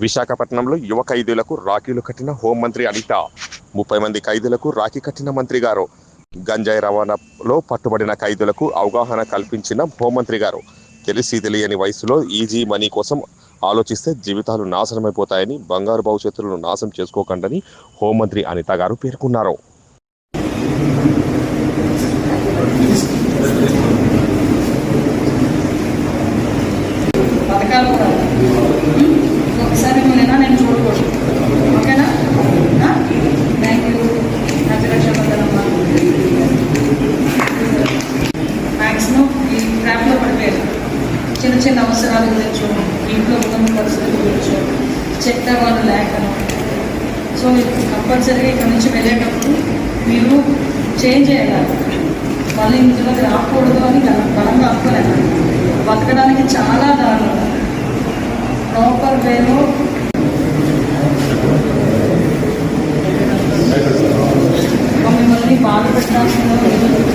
విశాఖపట్నంలో యువ ఖైదీలకు రాఖీలు కట్టిన హోంమంత్రి అనిత ముప్పై మంది ఖైదీలకు రాఖీ కట్టిన మంత్రి గారు. గంజాయి రవాణాలో పట్టుబడిన ఖైదీలకు అవగాహన కల్పించిన హోంమంత్రి గారు. తెలిసి తెలియని వయసులో ఈజీ మనీ కోసం ఆలోచిస్తే జీవితాలు నాశనమైపోతాయని బంగారు భవిష్యత్తులను నాశనం చేసుకోకండని హోంమంత్రి అనిత గారు పేర్కొన్నారు. పథకాలు చిన్న చిన్న అవసరాల గురించి ఇంట్లో ఉన్న పరిస్థితుల గురించి చెప్తే వాళ్ళు లేకను. సో కంపల్సరీగా ఇక్కడ నుంచి వెళ్ళేటప్పుడు మీరు చేంజ్ చేయాలి. మళ్ళీ ఇందులోకి రాకూడదు అని బల- బలంగా అనుకోలేదు. బతకడానికి చాలా దారులు ప్రాపర్ వేలో మిమ్మల్ని బాధ పెట్టాల్సిన